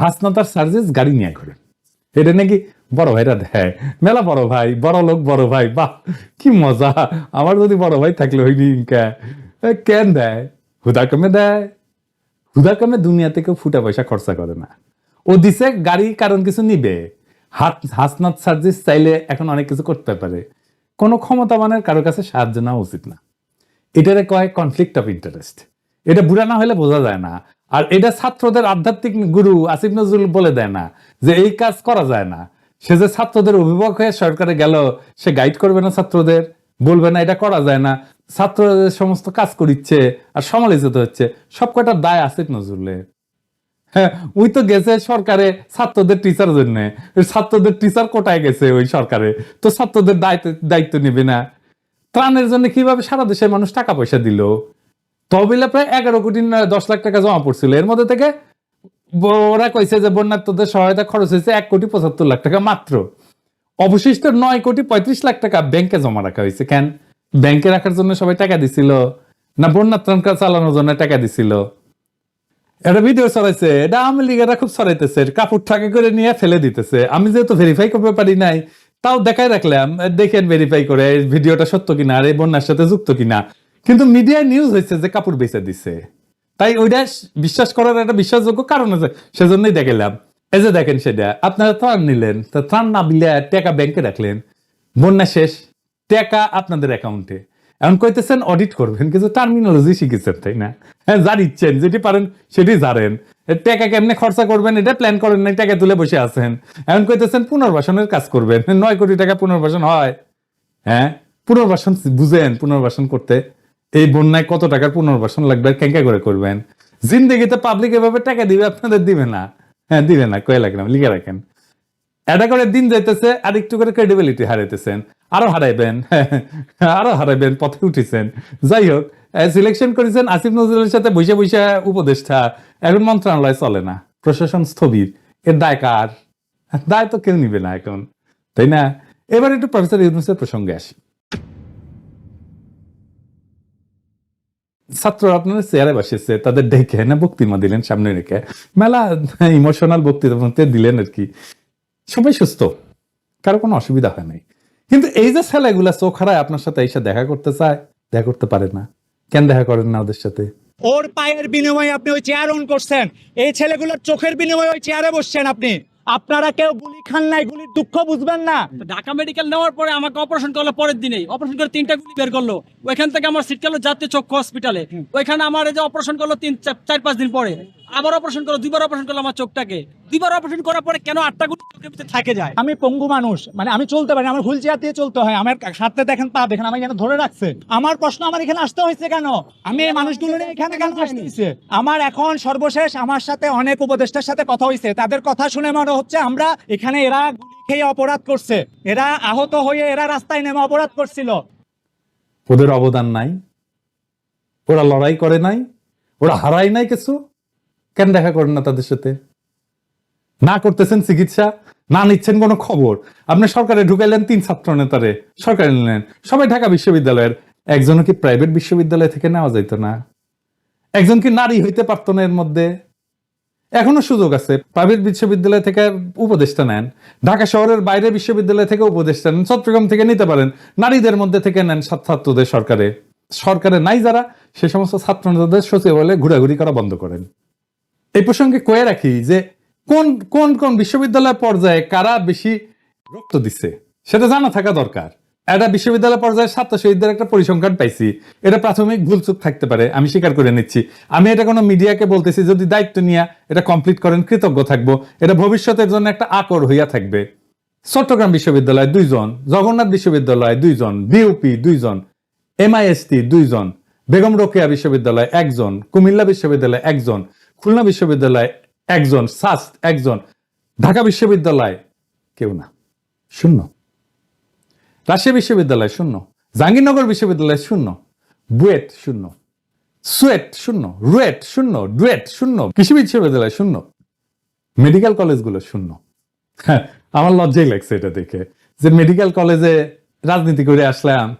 হাসনাতার সার্জেস গাড়ি নিয়ে ঘুরে। এটা নাকি বড় ভাইরা দেয় মেলা বড় ভাই, বড় লোক বড় ভাই, বাহ, কি মজা। আমার যদি বড় ভাই থাকলে হইনি কেন দেয়? হুদা কমে দেয়। হুদা কমে দুনিয়াতে কেউ ফুটা পয়সা খরচা করে না। ও দিছে গাড়ি, কারণ কিছু নিবে। হাত হাসনাত সার্জিস চাইলে এখন অনেক কিছু করতে পারে। কোনো ক্ষমতাবানের কারও কাছে সাহায্য নেওয়া উচিত না। এটারে কয় কনফ্লিক্ট অফ ইন্টারেস্ট এটা বুড়া না হলে বোঝা যায় না। আর এটা ছাত্রদের আধ্যাত্মিক গুরু আসিফ নজরুল বলে দেয় না যে এই কাজ করা যায় না। সে যে ছাত্রদের অভিভাবক হয়ে সরকারে গেল, সে গাইড করবে না ছাত্রদের, বলবে না এটা করা যায় না। ছাত্রদের সমস্ত কাজ করিচ্ছে আর সমালোচিত হচ্ছে। সব কয়টা দায় আসিফ নজরুলের। হ্যাঁ ওই তো গেছে সরকারে ছাত্রদের টিচার জন্য। ছাত্রদের টিচার কোটায় গেছে ওই সরকারে? তো ছাত্রদের দায়িত্ব দায়িত্ব নেবে না। ত্রাণের জন্য কীভাবে সারা দেশের মানুষ টাকা পয়সা দিল? তহবিলে প্রায় এগারো কোটি দশ লাখ টাকা জমা পড়ছিল। এর মধ্যে থেকে ওরা কইছে যে বন্যার্থদের সহায়তা খরচ হয়েছে এক কোটি পঁচাত্তর লাখ টাকা মাত্র। অবশিষ্ট নয় কোটি পঁয়ত্রিশ লাখ টাকা ব্যাংকে জমা রাখা হয়েছে। কেন? ব্যাংকে রাখার জন্য সবাই টাকা দিছিল? না বন্যা ত্রাণ কাজ চালানোর জন্য টাকা দিছিল? একটা ভিডিও ছড়াইছে, এটা আওয়ামী লীগেরা খুব ছড়াইতেছে। কাপড় ঠাকে করে নিয়ে ফেলে দিতেছে। আমি যেহেতু ভেরিফাই করতে পারি নাই, তাও দেখাই রাখলাম, দেখেন ভেরিফাই করে ভিডিওটা সত্য কিনা আর এই বন্যার সাথে যুক্ত কিনা। কিন্তু মিডিয়ায় নিউজ হয়েছে যে কাপড় বেচে দিছে। তাই ওইটা বিশ্বাস করার একটা বিশ্বাসযোগ্য কারণ আছে। সেজন্যই দেখালাম। এই যে দেখেন সেটা, আপনারা ত্রাণ নিলেন, তা ত্রাণ না বিলে টাকা ব্যাংকে রাখলেন। বন্যা শেষ, টাকা আপনাদের অ্যাকাউন্টে এখন কইতেছেন অডিট করবেন, কিন্তু টার্মিনোলজি শিখেছেন, তাই না? হ্যাঁ জানিচ্ছেন যেটি পারেন সেটি জানেন। টাকা কেমনে খরচা করবেন, এটা প্ল্যান করেন না টাকা তুলে বসে আছেন। এখন কইতেছেন পুনর্বাসনের কাজ করবেন। নয় কোটি টাকা পুনর্বাসন হয়। হ্যাঁ পুনর্বাসন বুঝেন, পুনর্বাসন করতে। এই বন্যায় কত টাকার পুনর্বাসন লাগবে আর ক্যাঙ্কা করে করবেন? জিন্দগিতে পাবলিক এভাবে টাকা দিবে, আপনাদের দিবে না। হ্যাঁ দিবে না, কয়ে লাগলাম লিখে রাখেন। এটা করে দিন যাইতেছে, আর একটু করে ক্রেডিবিলিটি হারাইতেছেন। আরও হারাইবেন আরও হারাইবেন, পথে উঠেছেন। যাই হোক সিলেকশন করেছেন আসিফ নজরুলের সাথে বসে বসে উপদেষ্টা। এখন মন্ত্রণালয় চলে না, প্রশাসন স্থবির। এর দায় কার? দায় তো কেউ নিবে না এখন, তাই না? এবার একটু প্রফেসর ইউনুসের প্রসঙ্গে আসি। ছাত্র আপনারা চেয়ারে বসেছে, তাদের ডেকে না বক্তৃতা দিলেন সামনে রেখে। মেলা ইমোশনাল বক্তৃতা দিলেন আর কি। সবাই সুস্থ, কারও কোনো অসুবিধা হয় নাই। কিন্তু এই যে ছেলেগুলা চোখ হারায় আপনার সাথে এসে দেখা করতে চায়, দেখা করতে পারে না। কেন দেখা করেন না ওদের সাথে? ওর পায়ের বিনিময়ে আপনি ওই চেয়ার অন করছেন, এই ছেলেগুলোর চোখের বিনিময়ে ওই চেয়ারে বসছেন আপনি। আপনারা কেউ গুলি খান নাই গুলির দুঃখ বুঝবেন না। ঢাকা মেডিকেল নেওয়ার পরে আমাকে অপারেশন করল পরের দিনেই। অপারেশন করে তিনটা গুলি বের করল। ওইখান থেকে আমার সিট গেল জাতীয় চক্ষু হসপিটালে ওইখানে আমার এই যে অপারেশন করল তিন চার পাঁচ দিন পরে। আবার অপারেশন করল দুইবার অপারেশন করল আমার চোখটাকে। দুইবার অপারেশন করার পরে কেন আটটা গুলি চোখের ভিতরে থাকে যায়? আমি পঙ্গু মানুষ মানে আমি চলতে পারি আমার হুইল চেয়ার দিয়ে চলতে হয় আমার সাথে দেখেন পা দেখেন আমি এখানে ধরে রাখছে। আমার প্রশ্ন আমার এখানে আসতে হয়েছে কেন? আমি এই মানুষগুলো এখানে কেন আসতে হয়েছে? আমার এখন সর্বশেষ আমার সাথে অনেক উপদেষ্টার সাথে কথা হয়েছে তাদের কথা শুনে মনে হচ্ছে আমরা এখানে এরা খেয়ে অপরাধ করছে। এরা আহত হয়ে এরা রাস্তায় নেমে অপরাধ করছিল। ওদের অবদান নাই। ওরা লড়াই করে নাই। ওরা হারায় নাই কিছু। কেন দেখা করেন না তাদের সাথে? না করতেছেন চিকিৎসা, না নিচ্ছেন কোনো খবর। আপনি সরকারে ঢুকাইলেন তিন ছাত্র নেতারে। সরকারে নিলেন। সবাই ঢাকা বিশ্ববিদ্যালয়ের। একজনও কি প্রাইভেট বিশ্ববিদ্যালয় থেকে নেওয়া যাইতো না? একজন কি নারী হইতে পারতো না এর মধ্যে? এখনও সুযোগ আছে। প্রাইভেট বিশ্ববিদ্যালয় থেকে উপদেষ্টা নেন। ঢাকা শহরের বাইরে বিশ্ববিদ্যালয় থেকে উপদেষ্টা নেন। চট্টগ্রাম থেকে নিতে পারেন। নারীদের মধ্যে থেকে নেন ছাত্র- ছাত্রদের সরকারে। সরকারে নাই যারা, সে সমস্ত ছাত্র নেতাদের সচিবালয়ে ঘোরাঘুরি করা বন্ধ করেন। এই প্রসঙ্গে কয়ে রাখি যে, কোন কোন কোন বিশ্ববিদ্যালয় পর্যায়ে কারা বেশি রক্ত দিচ্ছে, সেটা জানা থাকা দরকার। একটা বিশ্ববিদ্যালয় পর্যায়ে ছাত্র শহীদদের একটা পরিসংখ্যান পাইছি। এটা প্রাথমিক ভুলচুক থাকতে পারে, আমি স্বীকার করে নিচ্ছি। আমি এটা কোনো মিডিয়াকে বলতেছি, যদি দায়িত্ব নিয়ে এটা কমপ্লিট করেন, কৃতজ্ঞ থাকব। এটা ভবিষ্যতের জন্য একটা আকর হইয়া থাকবে। চট্টগ্রাম বিশ্ববিদ্যালয় দুইজন, জগন্নাথ বিশ্ববিদ্যালয় দুইজন বিউপি দুইজন এমআইএসটি দুইজন, বেগম রোকেয়া বিশ্ববিদ্যালয় একজন, কুমিল্লা বিশ্ববিদ্যালয় একজন, খুলনা বিশ্ববিদ্যালয় একজন, সাস্ট একজন, ঢাকা বিশ্ববিদ্যালয় কেউ না। শূন্য। রাজশাহী বিশ্ববিদ্যালয় শূন্য। জাহাঙ্গীরনগর বিশ্ববিদ্যালয় শূন্য। বুয়েট শূন্য। সুয়েট শূন্য। রুয়েট শূন্য। ডুয়েট শূন্য। কৃষি বিশ্ববিদ্যালয় শূন্য। মেডিকেল কলেজগুলো শূন্য। হ্যাঁ, আমার লজ্জাই লাগছে এটা দেখে। যে মেডিকেল কলেজে রাজনীতি করে আসলাম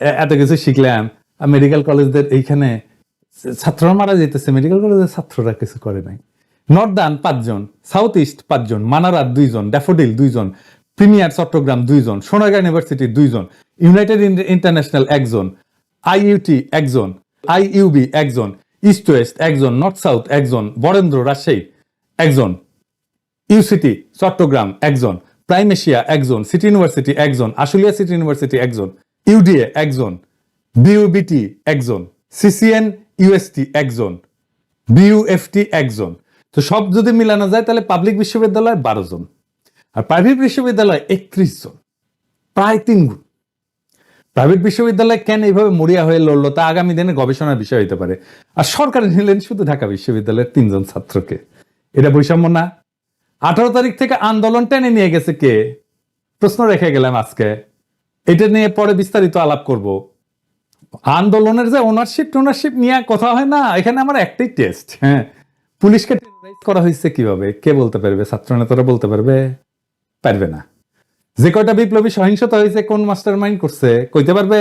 এত কিছু শিখলাম আর মেডিকেল কলেজদের এইখানে ছাত্ররা মারা যেতেছে মেডিকেল কলেজের ছাত্ররা কিছু করে নাই। নর্দার্ন পাঁচজন সাউথ ইস্ট পাঁচজন মানারাত দুইজন ড্যাফোডিল দুইজন প্রিমিয়ার চট্টগ্রাম দুইজন সোনারগাঁ ইউনিভার্সিটি দুইজন ইউনাইটেড ইন্টারন্যাশনাল একজন আইইউটি একজন আইইউবি একজন ইস্ট ওয়েস্ট একজন নর্থ সাউথ একজন বরেন্দ্র রাজশাহী একজন ইউসিটি চট্টগ্রাম একজন প্রাইম এশিয়া একজন সিটি ইউনিভার্সিটি একজন আশুলিয়া সিটি ইউনিভার্সিটি একজন ইউডিএ একজন বিউবিটি একজন সিসিএন ইউএসটি একজন বিউএফটি একজন। তো সব যদি মিলানো যায় তাহলে পাবলিক বিশ্ববিদ্যালয় বারো জন। আর প্রাইভেট বিশ্ববিদ্যালয় একত্রিশ জন, প্রায় তিন গুণ। প্রাইভেট বিশ্ববিদ্যালয় কেন এইভাবে মরিয়া হয়ে লড়লো তা আগামী দিনে গবেষণার বিষয় হতে পারে। আর সরকার নিলেন শুধু ঢাকা বিশ্ববিদ্যালয়ের তিনজন ছাত্রকে। এটা বৈষম্য না। আঠারো তারিখ থেকে আন্দোলন টেনে নিয়ে গেছে কে? প্রশ্ন রেখে গেলাম আজকে। এটা নিয়ে পরে বিস্তারিত আলাপ করব। আন্দোলনের যে ওনারশিপ টোনারশিপ নিয়ে কথা হয় না। এখানে আমার একটাই টেস্ট হ্যাঁ। পুলিশকে করা হয়েছে কীভাবে? কে বলতে পারবে? ছাত্র নেতারা বলতে পারবে? পারবে না। যে কয়টা বিপ্লবী সহিংসতা হয়েছে, কোন মাস্টার মাইন্ড করছে, কইতে পারবে?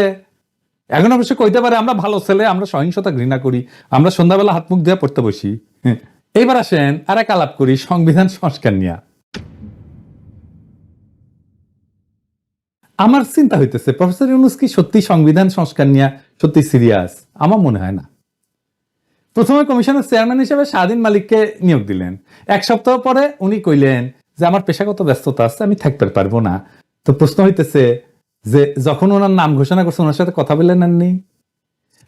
এখন অবশ্য কইতে পারে, আমরা ভালো ছেলে, আমরা সহিংসতা ঘৃণা করি, আমরা সন্ধ্যাবেলা হাত মুখ দিয়ে পড়তে বসি। এইবার আসেন আর এক আলাপ করি, সংবিধান সংস্কার নিয়ে। আমার চিন্তা হইতেছে, প্রফেসর ইউনুস কি সত্যি সংবিধান সংস্কার নিয়ে সত্যি সিরিয়াস আমার মনে হয় না। প্রথমে কমিশনের চেয়ারম্যান হিসেবে স্বাধীন মালিককে নিয়োগ দিলেন। এক সপ্তাহ পরে উনি কইলেন যে আমার পেশাগত ব্যস্ততা আছে, আমি থাকতে পারব না। তো প্রশ্ন হইতেছে যে যখন ওনার নাম ঘোষণা করছে ওনার সাথে কথা বলে নেননি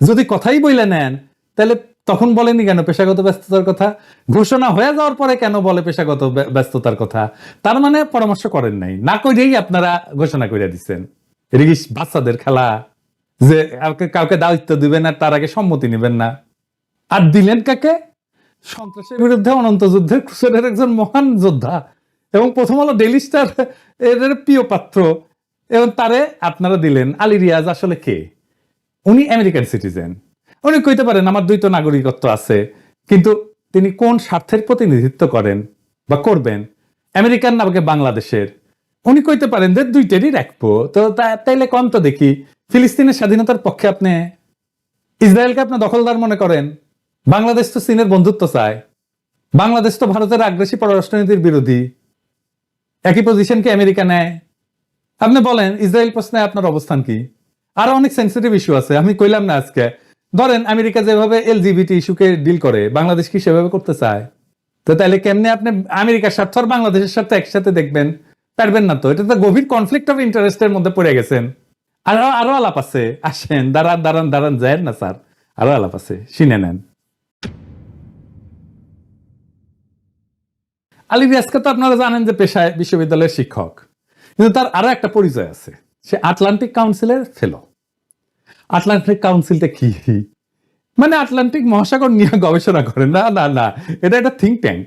যদি কথাই বইলে নেন, তাহলে তখন বলেনি কেন পেশাগত ব্যস্ততার কথা? ঘোষণা হয়ে যাওয়ার পরে কেন বলে পেশাগত ব্যস্ততার কথা? তার মানে পরামর্শ করেন নাই। না করেই আপনারা ঘোষণা করে দিচ্ছেন কি বাচ্চাদের খেলা? যে কাউকে দায়িত্ব দিবেন আর তার আগে সম্মতি নেবেন না। আর দিলেন কাকে? সন্ত্রাসের বিরুদ্ধে অনন্ত যুদ্ধের ক্রুসেডের একজন মহান যোদ্ধা। এবং প্রথম আলো ডেলি স্টার এর প্রিয় পাত্র। এবং তারে আপনারা দিলেন আলী রিয়াজ আসলে কে? উনি আমেরিকান সিটিজেন। উনি কইতে পারেন, আমার দুইটা নাগরিকত্ব আছে, কিন্তু তিনি কোন স্বার্থের প্রতিনিধিত্ব করেন বা করবেন? আমেরিকান নাকি বাংলাদেশের। উনি কইতে পারেন যে দুইটারই রাখব। তা- তাইলে কম তো দেখি, ফিলিস্তিনের স্বাধীনতার পক্ষে আপনি, ইসরায়েলকে আপনি দখলদার মনে করেন? বাংলাদেশ তো চীনের বন্ধুত্ব চায়। বাংলাদেশ তো ভারতের আগ্রাসী পররাষ্ট্রনীতির বিরোধী। একই পজিশন কি আমেরিকা নেয়? আপনি বলেন, ইসরায়েল প্রশ্নে আপনার অবস্থান কি? আরও অনেক সেন্সিটিভ ইস্যু আছে, আমি কইলাম না আজকে। ধরেন, আমেরিকা যেভাবে এলজিবিটি ইস্যুকে ডিল করে, বাংলাদেশ কি সেভাবে করতে চায়? তো তাহলে কেমনে আপনি আমেরিকার স্বার্থ আর বাংলাদেশের সাথে একসাথে দেখবেন? পারবেন না তো, এটা তো গভীর কনফ্লিক্ট অফ ইন্টারেস্টের মধ্যে পড়ে গেছেন। আর, আরও আলাপ আছে, আসেন, দাঁড়ান দাঁড়ান দাঁড়ান যায় না, স্যার। আরও আলাপ আছে, শুনে নেন। আলী রিয়াজকে তো আপনারা জানেন যে পেশায় বিশ্ববিদ্যালয়ের শিক্ষক। কিন্তু তার আরও একটা পরিচয় আছে। সে আটলান্টিক কাউন্সিলের ফেলো আটলান্টিক কাউন্সিলটা কি? মানে আটলান্টিক মহাসাগর নিয়ে গবেষণা করে। না না না, এটা একটা থিঙ্ক ট্যাঙ্ক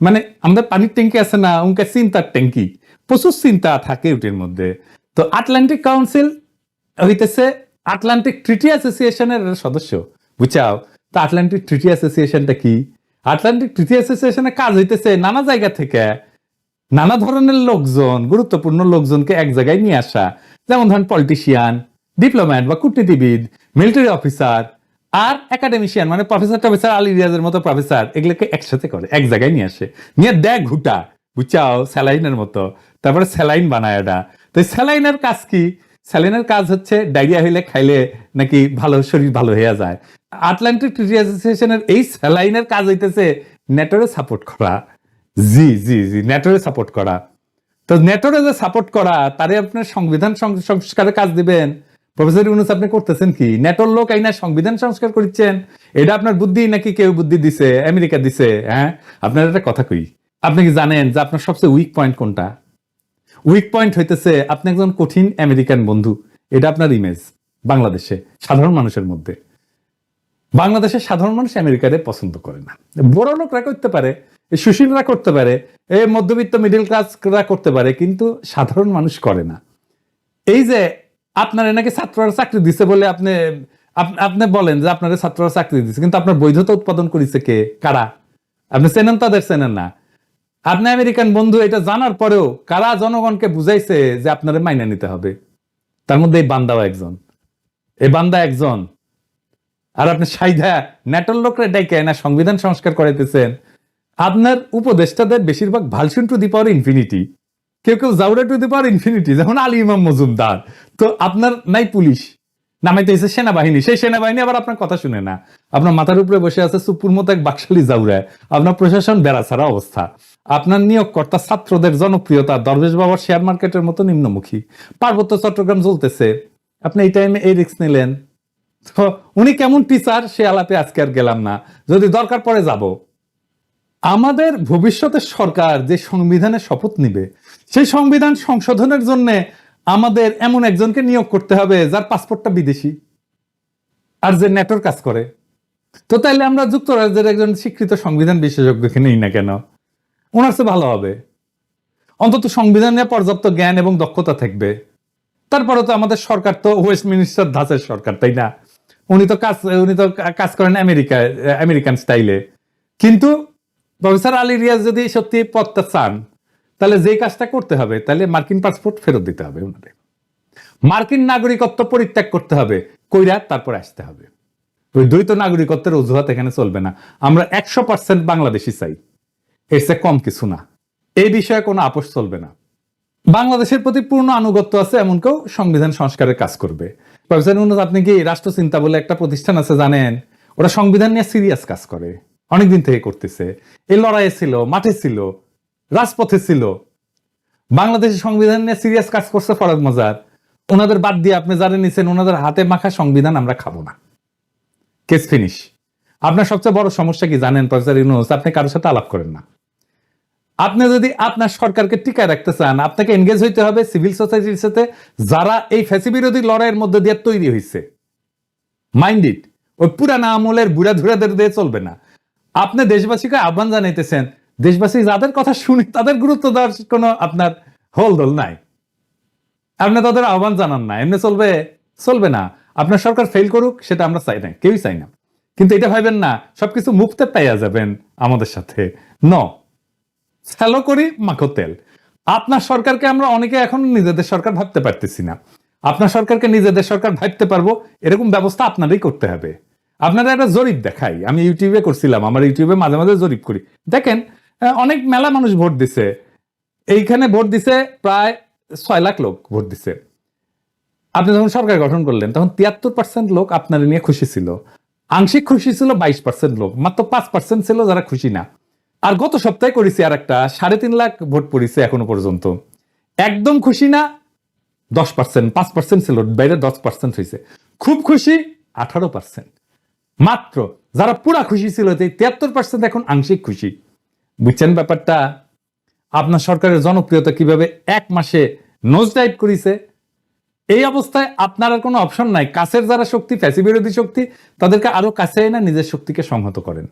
মানে আমাদের পানির ট্যাঙ্কি আছে না, উনকে চিন্তার ট্যাঙ্কি প্রচুর চিন্তা থাকে ওটির মধ্যে। তো আটলান্টিক কাউন্সিল হইতেছে আটলান্টিক ট্রিটি অ্যাসোসিয়েশনের সদস্য। বুঝাও, তো আটলান্টিক ট্রিটি অ্যাসোসিয়েশনটা কি? আটলান্টিক ট্রিটি অ্যাসোসিয়েশনের কাজ হইতেছে নানা জায়গা থেকে। নানা ধরনের লোকজন, গুরুত্বপূর্ণ লোকজনকে এক জায়গায় নিয়ে আসা। যেমন ধরেন পলিটিশিয়ান ডিপ্লোম্যাট বা কূটনীতিবিদ মিলিটারি অফিসার আর একাডেমিশিয়ান মানে প্রফেসর টফেসর আলী রিয়াজের মতো প্রফেসর এগুলোকে একসাথে করে, এক জায়গায় নিয়ে আসে। নিয়ে দেখ ঘুটা বুঝাও স্যালাইনের মতো। তারপরে স্যালাইন বানায় এটা তো স্যালাইনের কাজ কি? স্যালাইনের কাজ হচ্ছে ডায়রিয়া হইলে খাইলে নাকি ভালো শরীর ভালো হয়ে যায়। আটলান্টিক ট্রিটি অ্যাসোসিয়েশনের এই স্যালাইনের কাজ হইতেছে নেটরে সাপোর্ট করা। জি জি জি, নেটরে সাপোর্ট করা। তো নেটরে যে সাপোর্ট করা, তারে আপনার সংবিধান সংস্কারের কাজ দিবেন। প্রফেসর ইউনুস, আপনি করতেছেন কি? নেটোর লোক আইনা সংবিধান সংস্কার করছেন এটা আপনার বুদ্ধি নাকি কেউ বুদ্ধি দিছে? আমেরিকা দিছে হ্যাঁ? আপনার একটা কথা কই। আপনি কি জানেন যে আপনার সবচেয়ে উইক পয়েন্ট কোনটা? উইক পয়েন্ট হইতেছে, আপনি একজন কঠিন আমেরিকান বন্ধু। এটা আপনার ইমেজ বাংলাদেশে, সাধারণ মানুষের মধ্যে। বাংলাদেশের সাধারণ মানুষ আমেরিকারে পছন্দ করে না। বড় লোকরা করতে পারে সুশীলরা করতে পারে, এই মধ্যবিত্ত মিডিল ক্লাসরা করতে পারে, কিন্তু সাধারণ মানুষ করে না। এই যে আপনার নাকি ছাত্ররা চাকরি দিছে বলে আপনি আপনি বলেন যে আপনার ছাত্ররা চাকরি দিচ্ছে কিন্তু আপনার বৈধতা উৎপাদন করেছে কে? কারা? আপনি চেনেন তাদের চেনেন না। আপনি আমেরিকান বন্ধু, এটা জানার পরেও কারা জনগণকে বুঝাইছে যে আপনারা মাইনে নিতে হবে? তার মধ্যে এই বান্দাও একজন। এই বান্দা একজন। আর আপনি সাইধা নেটল লোকরা ডাইকে না সংবিধান সংস্কার করাইতেছেন। আপনার উপদেষ্টাদের বেশিরভাগ ভালসুন টু দি পাওয়ার ইনফিনিটি। কেউ কেউ জাউরা টু দি পাওয়ার ইনফিনিটি, যেমন আলী ইমাম মজুমদার। তো আপনার নাই পুলিশ। নামাইতে এসে সেনাবাহিনী। সেই সেনাবাহিনী আবার আপনার কথা শুনে না। আপনার মাথার উপরে বসে আছে সুপুর মতো এক বাকশালী জাউরা আপনার প্রশাসন বেড়াছাড়া অবস্থা। আপনার নিয়োগকর্তা ছাত্রদের জনপ্রিয়তা, দরবেশ বাবার শেয়ার মার্কেটের মতো নিম্নমুখী। পার্বত্য চট্টগ্রাম চলতেছে আপনি এই টাইমে এই রিস্ক নিলেন। তো উনি কেমন টিচার সে আলাপে আজকে আর গেলাম না। যদি দরকার পড়ে যাব। আমাদের ভবিষ্যতের সরকার যে সংবিধানের শপথ নিবে, সেই সংবিধান সংশোধনের জন্য আমাদের এমন একজনকে নিয়োগ করতে হবে যার পাসপোর্টটা বিদেশি আর যে নেটোর কাজ করে। তো তাইলে আমরা যুক্তরাজ্যের একজন স্বীকৃত সংবিধান বিশেষজ্ঞকে নেই না কেন? ওনার চেয়ে ভালো হবে। অন্তত সংবিধান নিয়ে পর্যাপ্ত জ্ঞান এবং দক্ষতা থাকবে। তারপরে তো আমাদের সরকার তো ওয়েস্ট মিনিস্টার ধাঁচের সরকার, তাই না? উনি তো কাজ, উনি তো কাজ করেন আমেরিকা আমেরিকান স্টাইলে। কিন্তু প্রফেসর আলী রিয়াজ যদি সত্যি পদটা চান তাহলে যে কাজটা করতে হবে, তাহলে মার্কিন পাসপোর্ট ফেরত দিতে হবে ওনাদের। মার্কিন নাগরিকত্ব পরিত্যাগ করতে হবে, কইরা তারপর আসতে হবে। ওই দ্বৈত নাগরিকত্বের অজুহাত এখানে চলবে না। আমরা একশো পার্সেন্ট বাংলাদেশি চাই। এর চেয়ে কম কিছু না। এই বিষয়ে কোনো আপোষ চলবে না। বাংলাদেশের প্রতি পূর্ণ আনুগত্য আছে, এমন কেউ সংবিধান সংস্কারের কাজ করবে। প্রফেসর ইউনুস আপনি কি রাষ্ট্র চিন্তা বলে একটা প্রতিষ্ঠান আছে জানেন? ওরা সংবিধান নিয়ে সিরিয়াস কাজ করে। অনেকদিন থেকে করতেছে। এই লড়াইয়ে ছিল, মাঠে ছিল। রাজপথে ছিল। বাংলাদেশের সংবিধান নিয়ে সিরিয়াস কাজ করছে ফরাদ মজার। ওনাদের বাদ দিয়ে আপনি যারা নিছেন, ওনাদের হাতে মাখা সংবিধান আমরা খাব না। কেস ফিনিশ আপনার সবচেয়ে বড় সমস্যা কি জানেন, প্রফেসর ইউনুস? আপনি কারোর সাথে আলাপ করেন না। আপনি যদি আপনার সরকারকে টিকায় রাখতে চান, আপনাকে এনগেজ হইতে হবে সিভিল সোসাইটির সাথে, যারা এই ফ্যাসি বিরোধী লড়াইয়ের মধ্যে দিয়ে তৈরি হয়েছে মাইন্ড ইট ওই পুরানা আমলের বুড়া ধুরাদের দিয়ে চলবে না। আপনি দেশবাসীকে আহ্বান জানাইতেছেন দেশবাসী যাদের কথা শুনি, তাদের গুরুত্ব দেওয়ার কোনো আপনার হোলদোল নাই। আপনি তাদের আহ্বান জানান না, এমনি চলবে চলবে না। আপনার সরকার ফেল করুক, সেটা আমরা চাই না, কেউই চাই না। কিন্তু এটা ভাবেন না, সবকিছু মুক্তে পাইয়া যাবেন আমাদের সাথে। ন স্যালো করি মাখো তেল। আপনার সরকারকে আমরা অনেকে এখন নিজেদের সরকার ভাবতে পারতেছি না। আপনার সরকারকে নিজেদের সরকার ভাবতে পারব, এরকম ব্যবস্থা আপনারই করতে হবে। আপনারা একটা জরিপ দেখাই। আমি ইউটিউবে করছিলাম, আমার ইউটিউবে মাঝে মাঝে জরিপ করি। দেখেন অনেক মেলা মানুষ ভোট দিছে। এইখানে ভোট দিছে প্রায় ছয় লাখ লোক ভোট দিছে। আপনি যখন সরকার গঠন করলেন, তখন তিয়াত্তর পার্সেন্ট লোক আপনার নিয়ে খুশি ছিল। আংশিক খুশি ছিল বাইশ পার্সেন্ট লোক, মাত্র পাঁচ পার্সেন্ট ছিল যারা খুশি না। আর গত সপ্তাহে করেছি আর একটা সাড়ে তিন লাখ ভোট পড়েছে এখনও পর্যন্ত। একদম খুশি না, দশ পার্সেন্ট পাঁচ পার্সেন্ট ছিল, বাইরে দশ পার্সেন্ট হয়েছে। খুব খুশি, আঠারো পার্সেন্ট মাত্র, যারা পুরা খুশি ছিল তিয়াত্তর পার্সেন্ট এখন আংশিক খুশি। বুঝছেন ব্যাপারটা? আপনার সরকারের জনপ্রিয়তা কীভাবে এক মাসে নোজ ডাইভ করিছে? এই অবস্থায় আপনার আর কোনো অপশন নাই। কাছের যারা শক্তি ফ্যাসি বিরোধী শক্তি, তাদেরকে আরও কাছে এনে নিজের শক্তিকে সংহত করেন।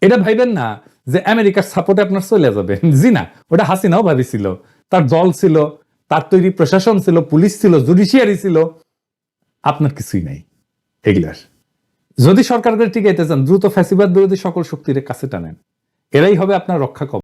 এটা ভাইবেন না যে আমেরিকার সাপোর্টে আপনার চলে যাবে। জি না, ওটা হাসিনাও ভাবিছিল। তার দল ছিল, তার তৈরি প্রশাসন ছিল, পুলিশ ছিল জুডিশিয়ারি ছিল। আপনার কিছুই নাই। এগুলার। যদি সরকারকে টিকাইতে চান, দ্রুত ফ্যাসিবাদ বিরোধী সকল শক্তির কাছে টানেন। এরাই হবে আপনার রক্ষা কবচ